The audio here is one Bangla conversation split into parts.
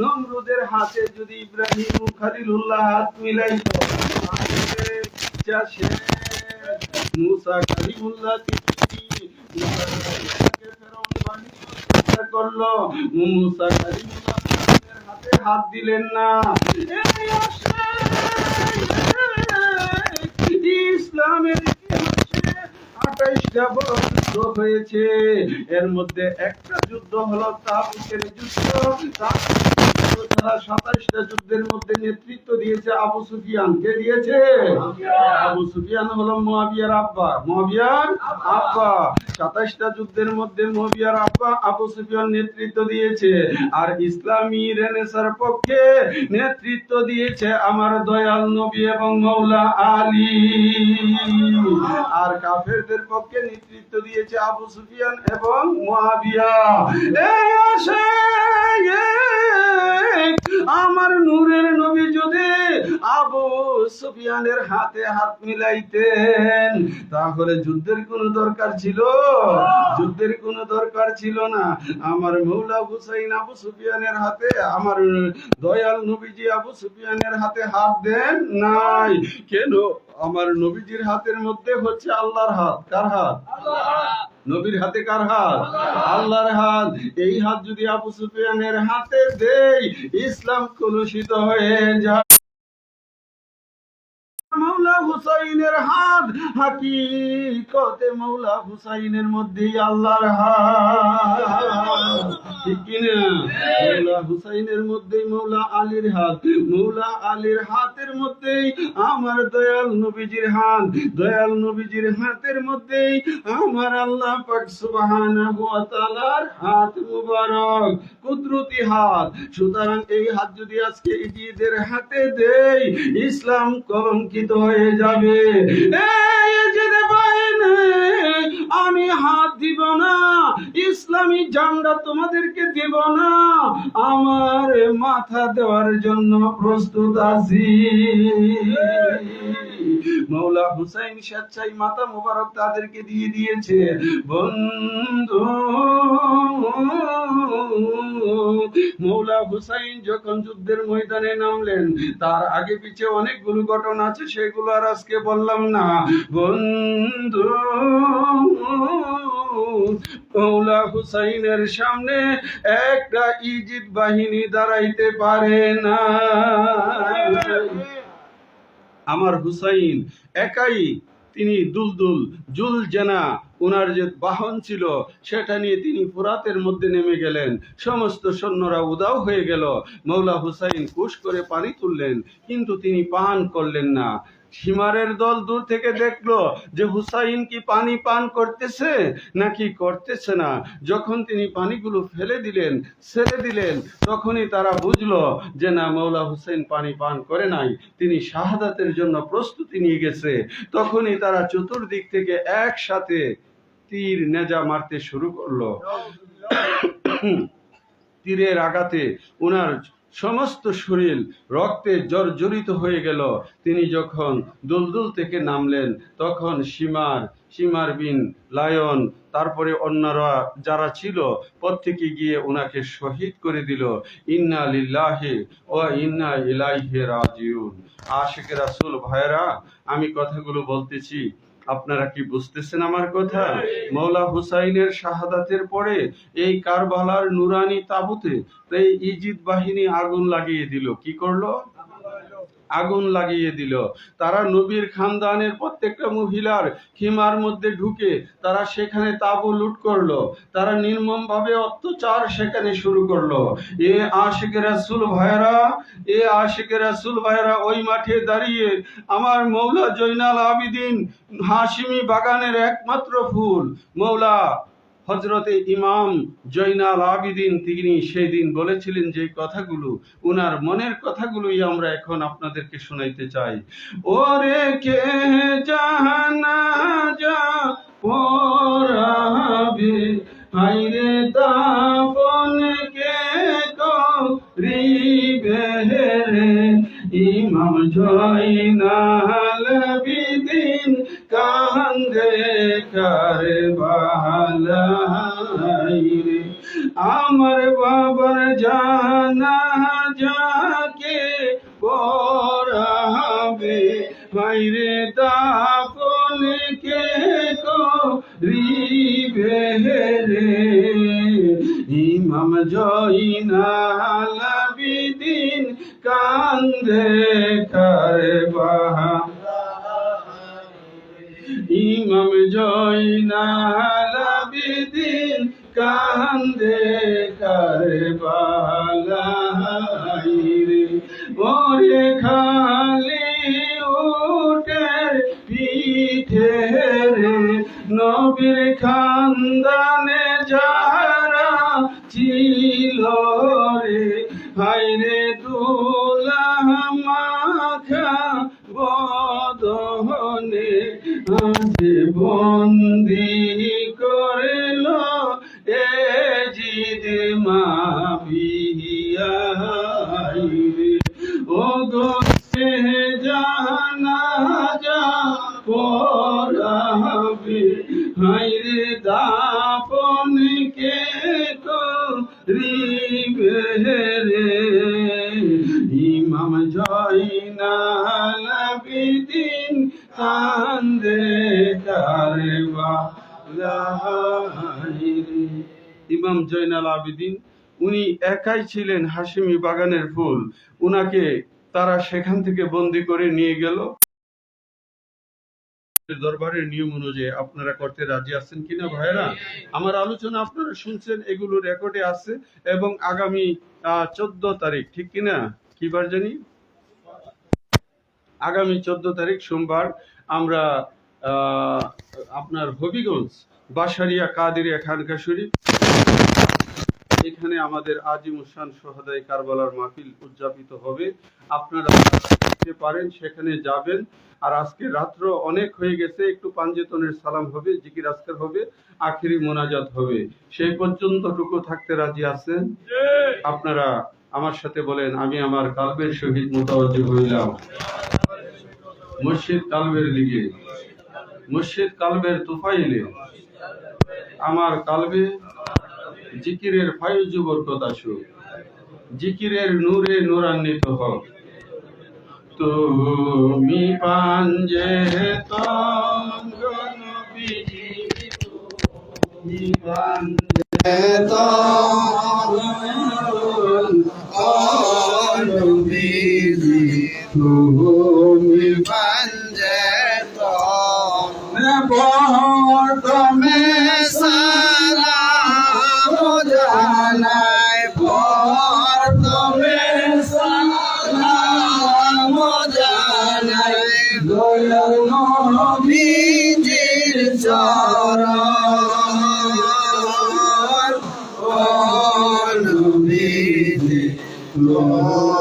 নমরুদের হাতে যদি ইব্রাহিম খালিলুল্লাহ হাত মিলাইত। মুসা কালিমুল্লাহ করল মুসা কালিমুল্লাহ হাতে হাত দিলেন না এই আসে, ইসলামের ইতিহাসে আঠাইশটা যুদ্ধ হয়েছে। এর মধ্যে একটা যুদ্ধ হলো তাবুকের যুদ্ধ। তারা যুদ্ধের মধ্যে নেতৃত্ব দিয়েছে আবু সুফিয়ান। কে দিয়েছে? আবু সুফিয়ান হলো মুয়াবিয়ার আব্বা। মুয়াবিয়ার আব্বা। যুদ্ধের মধ্যে মুয়াবিয়ার আব্বা আবু সুফিয়ান নেতৃত্ব দিয়েছে। আর ইসলামী রেনেসার পক্ষে নেতৃত্ব দিয়েছে আমার দয়াল নবী এবং মৌলা আলী। আর কাফেরদের পক্ষে নেতৃত্ব দিয়েছে আবু সুফিয়ান এবং মহাবিয়া এই আসে এই, আমার নূরের নবী যদি আবু সুফিয়ানের হাতে হাত মিলাইতেন। তাহলে যুদ্ধের কোনো দরকার ছিল? যুদ্ধের কোনো দরকার ছিল না। আমার মৌলা হুসাইন আবু সুফিয়ানের হাতে, আমার দয়াল নবীজি আবু সুফিয়ানের হাতে হাত দেন নাই। কেন? আমার নবীজির হাতের মধ্যে হচ্ছে আল্লাহর হাত। কার হাত? নবীর হাতে কার হাত? আল্লাহর হাত। এই হাত যদি আবু সুফিয়ানের হাতে দেই, ইসলাম কলুষিত হয়ে যায় হুসাইনের হাত। হাকিকতে মৌলা হুসাইনের মধ্যেই আল্লাহর হাত। মৌলা হুসাইনের মধ্যেই মৌলা আলীর হাত। মৌলা আলীর হাতের মধ্যেই আমার দয়াল নবীজির হাত। দয়াল নবীজির হাতের মধ্যেই আমার আল্লাহ পাক সুবহানাহু ওয়া তাআলার হাত মুবারক। কুদরতি হাত। সুতরাং এই হাত যদি আজকে ইজিদের হাতে দেই, ইসলাম কলঙ্কিত হয়ে যাবে। এই পারে আমি হাত দিব না, ইসলামী জান্ডা তোমাদেরকে দিব না, আমার মাথা দেওয়ার জন্য প্রস্তুত আছি। মৌলা হুসাইন স্বেচ্ছাই মাতা মোবারক তাদেরকে দিয়ে দিয়েছে। বন্ধু মৌলা হুসাইন যখন যুদ্ধের ময়দানে নামলেন, তার আগে পিছে অনেকগুলো ঘটনা আছে, সেগুলো আর আজকে বললাম না। বন্ধু মৌলা হুসাইনের সামনে একটা ইজিদ বাহিনী দাঁড়াইতে পারে না। আমার হুসাইন, একাই তিনি দুলদুল জুল জেনা ওনার যে বাহন ছিল, সেটা নিয়ে তিনি ফুরাতের মধ্যে নেমে গেলেন। সমস্ত সৈন্যরা উদাও হয়ে গেল। মৌলা হুসাইন কুশ করে পানি তুললেন, কিন্তু তিনি পান করলেন না। সীমারের দল দূর থেকে দেখল যে হুসাইন কি পানি পান করতেছে নাকি করতেছে না। যখন তিনি পানিগুলো ফেলে দিলেন ছেড়ে দিলেন তখনই তারা বুঝলো যে না মৌলা হুসেন পানি পান করে নাই তিনি শাহাদাতের জন্য প্রস্তুতি নিয়ে গেছে। তখনই তারা চতুর্দিক থেকে একসাথে তীর নেজা মারতে শুরু করল। তীরের আঘাতে ওনার সমস্ত শরীর রক্তে জর্জরিত হয়ে গেল। তিনি যখন দুলদুল থেকে নামলেন, তখন সীমার সীমার বিন লায়ন, তারপরে অন্যরা যারা ছিল প্রত্যেকে গিয়ে ওনাকে শহীদ করে দিল। ইন্না লিল্লাহি ও ইন্না ইলাইহি রাজিউন। আশিক রাসূল ভাইরা আমি কথাগুলো বলতেছি। আপনারা কি বুঝতেছেন আমার কথা? মৌলা হুসাইনের শাহাদাতের পরে এই কারবালার নুরানি তাবুতে এই ইজিদ বাহিনী আগুন লাগিয়ে দিল। কি করল? আগুন লাগিয়ে দিল। তারা নবীর খানদানের প্রত্যেকটা মহিলার খিমার মধ্যে ঢুকে তারা সেখানে তাবু লুট করল। তারা নির্মমভাবে অত্যাচার সেখানে শুরু করল। এ আশিক রাসুল ভাইরা, এ আশিক রাসুল ভাইরা, ওই মাঠে দাঁড়িয়ে আমার মৌলা জৈনাল আবিদিন হাসিমি বাগানের একমাত্র ফুল। মৌলা হজরতে ইমাম জৈনাল আবিদিন তিনি সেই দিন বলেছিলেন যে কথাগুলো, উনার মনের কথাগুলোই আমরা এখন আপনাদেরকে শোনাইতে চাই। ওরে কে জাহানা যা পরাবে? হাইরে তাপন রে আমার বাবার জানা যাকে পড়াবে ভাইরে দাপন কে করিবে রে? ইমাম জয়নাল বিদিন কান্দে কারবা ইমাম জয়নাল কান্দে কারবালাই রে ওরে খালি উঠে পিঠে রে। নবীর খানদানে যারা ছিল রে দুলা রে ইমাম জয়নাল বিদিন কান্দে কারবা ইমাম জয়নাল আবিদিন, উনি একাই ছিলেন হাসিমি বাগানের ফুল। উনাকে তারা সেখান থেকে বন্দি করে নিয়ে গেল। দরবারের নিয়ম অনুযায়ী আপনারা করতে রাজি আছেন কিনা ভাইরা আমার আলোচনা আপনারা শুনছেন এগুলো রেকর্ডে আছে এবং আগামী চোদ্দ তারিখ ঠিক কিনা? কি বার জানি? আগামী চোদ্দ তারিখ সোমবার আমরা আহ, আপনার হবিগঞ্জ বাসারিয়া কাদিরিয়া খানকা শরীফ এখানে আমাদের আজিমুসান সোহাদাই কারবালার মাহফিল উদযাপিত হবে। আপনারা যেতে পারেন, সেখানে যাবেন। আর আজকে রাত্র অনেক হয়ে গেছে, একটু পাঞ্জেতনের সালাম হবে, জিকির আজকার হবে, আখিরি মোনাজাত হবে। সেই পর্যন্তটুকু থাকতে রাজি আছেন? আপনারা আমার সাথে বলেন, আমি আমার কালবের সহিত মোতাবজি হইলাম। মুর্শিদ কালবের লিগে। মুর্শিদ কালবের তুফাইলে। আমার কালবে জিকিরের ফায়ুজ বরকত আসুক জিকিরের নূরে নূরান্বিত হোক। তুমি পাঞ্জে তুমি পাঞ্জে নবীজির চরণ ও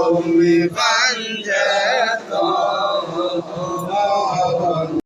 তুমি পান